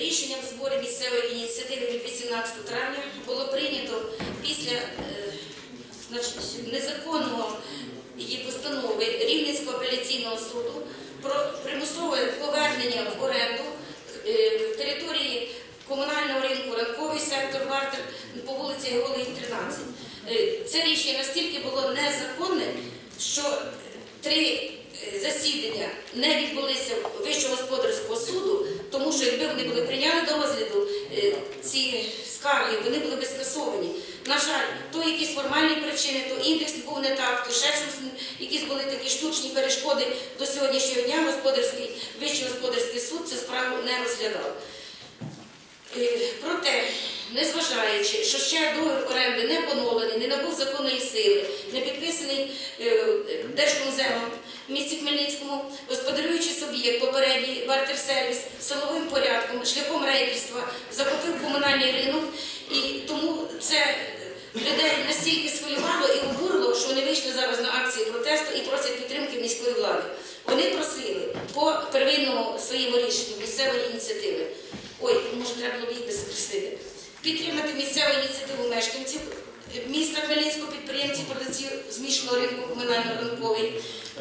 Рішенням зборів місцевої ініціативи від 18 травня було прийнято після е, незаконного її постанови Рівненського апеляційного суду про примусове повернення в оренду е, території комунального ринку ранковий сектор Вартер по вулиці Голий 13. Е, Це рішення настільки було незаконне, що три е, засідання не відбулися Вищого господарського суду, тому що якби вони були прийняли до розгляду е, ці скарги, вони були би скасовані. На жаль, то якісь формальні причини, то індекс був не так, то ще щось, якісь були такі штучні перешкоди до сьогоднішнього дня. Господарський вищий господарський суд цю справу не розглядав. Е, Проте, незважаючи, що ще договір оренди не поновлений, не набув законної сили, не підписаний е, Держкомземом в місті Хмельницькому, господарюючий суб'єкт попередній бартер-сервіс силовим порядком, шляхом рейдерства захопив комунальний ринок, і тому це людей настільки схвилювало і обурило, що вони вийшли зараз на акцію протесту і просять підтримки міської влади. Вони просили по первинному своєму рішенню місцевої ініціативи. Ой, може, треба було їх би закресити. Підтримати місцеву ініціативу мешканців міста Хмельницького підприємців продавців змішаного ринку комунально-ринковий,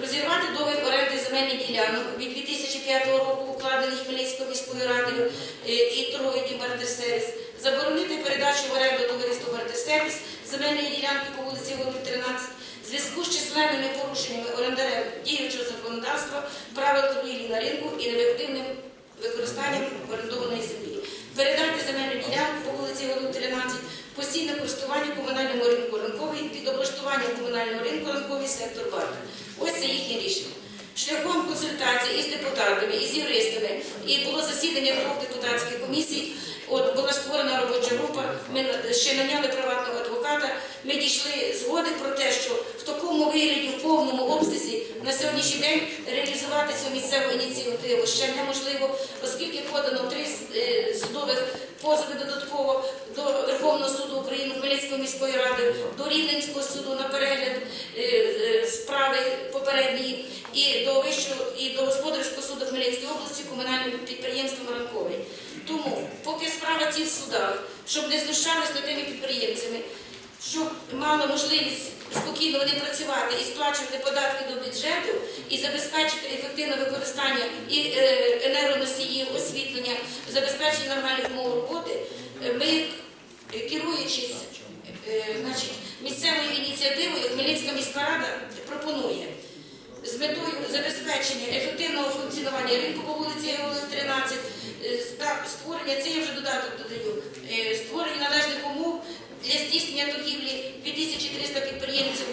розірвати договір оренди земельних ділянок від 2005 року, укладений Хмельницькою міською радою е, і торговий Бартер-сервіс, заборонити передачу в оренду товариству Бартер-сервіс земельної ділянки по вулиці Голуб 13 в зв'язку з численними порушеннями орендарем діючого законодавства, правил торгівлі на ринку і неефективним використанням орендованої землі. Передати земельну ділянку по вулиці Голуб 13 постійне користування комунальному ринку ранковий під облаштування комунального ринку ранковий сектор Барта. Ось це їхнє рішення. Шляхом консультацій із депутатами, із юристами, і було засідання двох депутатських комісій. От була створена робоча група. Ми ще наняли приватного адвоката. Ми дійшли згоди про те, що в такому вигляді, в повному обсязі на сьогоднішній день реалізувати цю місцеву ініціативу ще неможливо, оскільки подано три е, судових позови додатково до Верховного суду України, Хмельницької міської ради, до Рівненського суду на перегляд е, е, справи попередньої і до Вищого і до господарського суду Хмельницької області комунальним підприємством ранковий. Тому, поки справа ці в судах, щоб не знущались над тими підприємцями, щоб мали можливість спокійно вони працювати і сплачувати податки до бюджету і забезпечити ефективне використання і е, енергоносіїв, освітлення, забезпечення нормальних умов роботи, ми, керуючись е, місцевою ініціативою, Хмельницька міська рада пропонує з метою забезпечення ефективного функціонування ринку по вулиці Геолог 13, е, створення, це я вже додаток додаю, е, створення належних умов для здійснення торгівлі 2300 підприємців.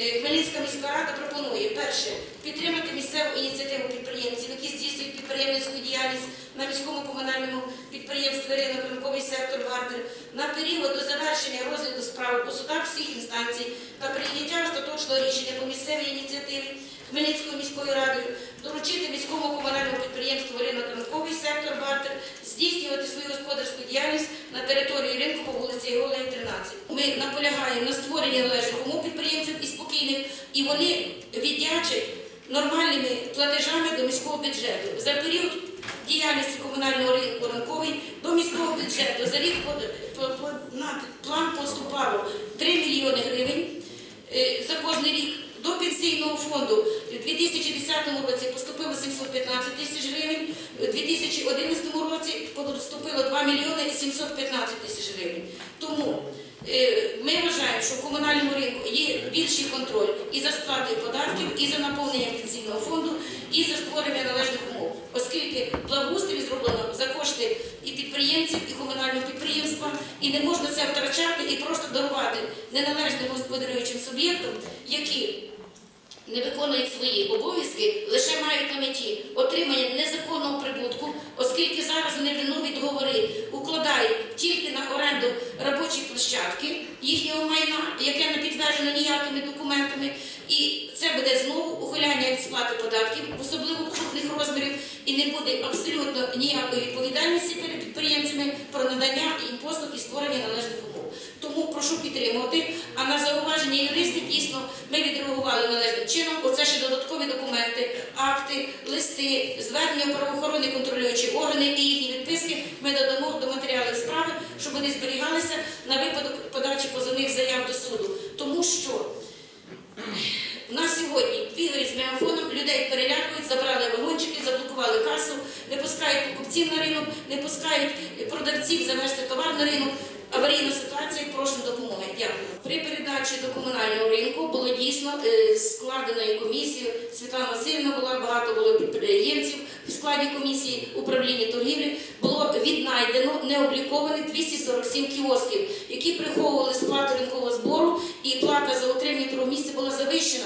Е, Хмельницька міська рада пропонує перше підтримати місцеву ініціативу підприємців, які здійснюють підприємницьку діяльність на міському комунальному підприємстві ринок ринковий сектор Вартер на період до завершення розгляду справ у судах всіх інстанцій та прийняття остаточного рішення по місцевій ініціативі Хмельницькою міською радою доручити міському комунальному підприємству ринок ринковий сектор Бартер здійснювати свою господарську діяльність на території ринку по вулиці Голої 13. Ми наполягаємо на створенні належних умов підприємців і спокійних, і вони віддячать нормальними платежами до міського бюджету за період діяльності комунального ринку ранковий до міського бюджету за рік на план поступало 3 мільйони гривень е, за кожний рік. До пенсійного фонду у 2010 році поступило 715 тисяч гривень, у 2011 році поступило 2 мільйони 715 тисяч гривень. Тому е, ми вважаємо, що в комунальному ринку є більший контроль і за сплатою податків, і за наповненням пенсійного фонду, і за створення належних умов, оскільки благоустрій зроблено за кошти і підприємців, і комунального підприємства, і не можна це втрачати і просто дарувати неналежним господарюючим суб'єктам, які не виконують свої обов'язки, лише мають на меті отримання незаконного прибутку, оскільки зараз це буде знову ухиляння від сплати податків, особливо крупних розмірів, і не буде абсолютно ніякої відповідальності перед підприємцями про надання їм послуг і створення належних умов. Тому прошу підтримувати. А на зауваження юристів дійсно ми відреагували належним чином. Оце ще додаткові документи, акти, листи, звернення правоохоронні контролюючі органи і їхні відписки. Ми додамо до матеріалів справи, щоб вони зберігалися на випадок подачі позовних заяв до суду. Тому що у нас сьогодні бігають з мегафоном, людей перелякують, забрали вагончики, заблокували касу, не пускають покупців на ринок, не пускають продавців завести товар на ринок. Аварійна ситуація, прошу допомоги. Дякую. При передачі до комунального ринку було дійсно е, складеною комісією. Світлана Васильівна була, багато було підприємців в складі комісії управління торгівлі. Було віднайдено необлікованих 247 кіосків, які приховували сплату ринкового збору, і плата за отримання того місця була завищена,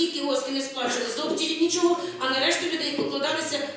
тільки кіоски не сплачували. Зовсім нічого, а на решту людей покладалися